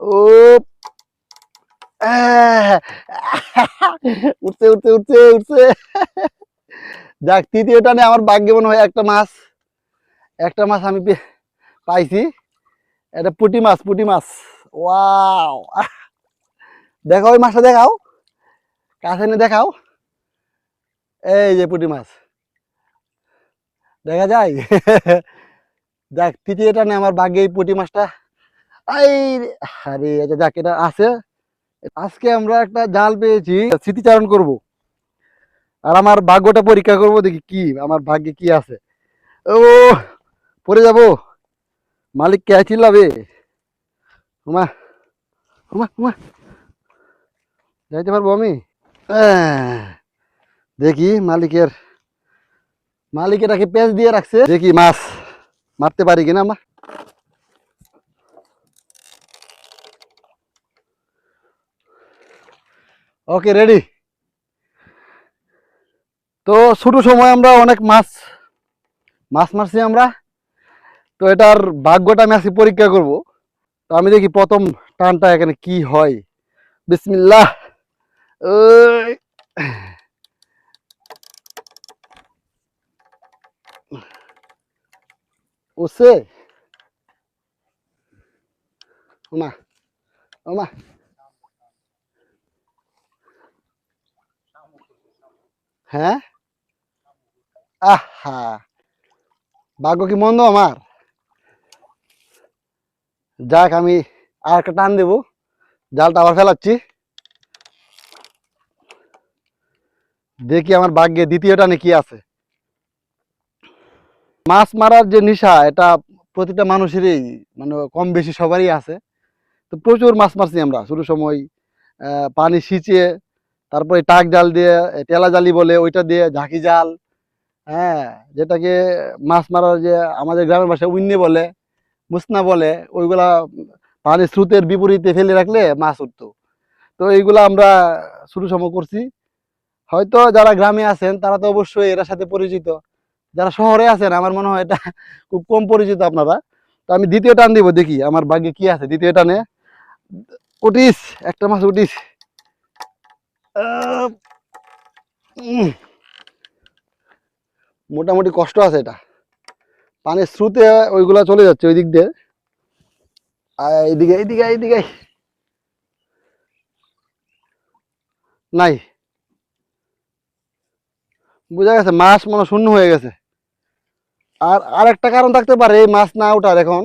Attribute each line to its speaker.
Speaker 1: ও আহ, উঠছে উঠছে উঠছে উঠছে। যাক তৃতীয় টানে আমার ভাগ্যে মনে হয় একটা মাছ। একটা মাছ আমি পাইছি। এটা পুটি মাছ পুটি মাছ। ওয়াও। দেখাও ওই মাছটা দেখাও। কাছে নিয়ে দেখাও। এই যে পুঁটি মাছ। দেখা যায়? দেখ তৃতীয় টানে আমার ভাগ্যে এই পুটি মাছটা এই আরে আচ্ছা যাক, এটা আছে। আজকে আমরা একটা জাল পেয়েছি স্মৃতিচারণ করব। আর আমার ভাগ্যটা পরীক্ষা করব, দেখি কি, আমার ভাগ্যে কি আছে। ও পরে যাব। মালিক কে চিল্লাবে হুমা হুমা হুমা যাইতে পারব আমি? দেখি মালিকের মালিক এটাকে পেঁচ দিয়ে রাখছে। দেখি মাছ মারতে পারি কিনা আমরা? ওকে রেডি তো ছোট সময় আমরা অনেক মাছ মাছ মারছি আমরা। তো এটার ভাগ্যটা আমি আজকে পরীক্ষা করব। তো আমি দেখি প্রথম টানটা এখানে কি হয়। বিসমিল্লাহ। উঠছে ওমা ওমা। হ্যাঁ? আহা! ভাগ্য কি মন্দ আমার? যাক, আমি আর একটা টান দেবো। জালটা আবার ফেলাচ্ছি। দেখি আমার ভাগ্যে দ্বিতীয় টানে কি আছে। মাছ মারার যে নেশা, এটা প্রতিটা মানুষেরই মানে কম বেশি সবারই আছে। তো প্রচুর মাছ মারছি আমরা। শুরু সময় পানি সিঁচে তারপরে টাক জাল দিয়ে টেলা জালি বলে, ওইটা দিয়ে, ঝাঁকি জাল হ্যাঁ যেটাকে মাছ মারার যে আমাদের গ্রামের ভাষায় উন্নে বলে, মুসনা বলে, ওইগুলা পানির স্রোতের বিপরীতে ফেলে রাখলে মাছ উঠতো। তো এইগুলা আমরা শুরু সময় করছি। হয়তো যারা গ্রামে আছেন, তারা তো অবশ্যই এর সাথে পরিচিত। যারা শহরে আছেন, আমার মনে হয় এটা খুব কম পরিচিত আপনারা। তো আমি দ্বিতীয় টান দিব, দেখি আমার ভাগ্যে কি আছে। দ্বিতীয় টানে উঠিস একটা মাছ উঠিস। মোটামুটি কষ্ট আছে এটা। পানির স্রোতে ওইগুলা চলে যাচ্ছে ওই দিক দিয়ে এইদিকে এইদিকে এইদিকে। নাই। বোঝা গেছে, মাছ মনে শূন্য হয়ে গেছে। আর আর একটা কারণ থাকতে পারে, এই মাছ না ওঠার এখন।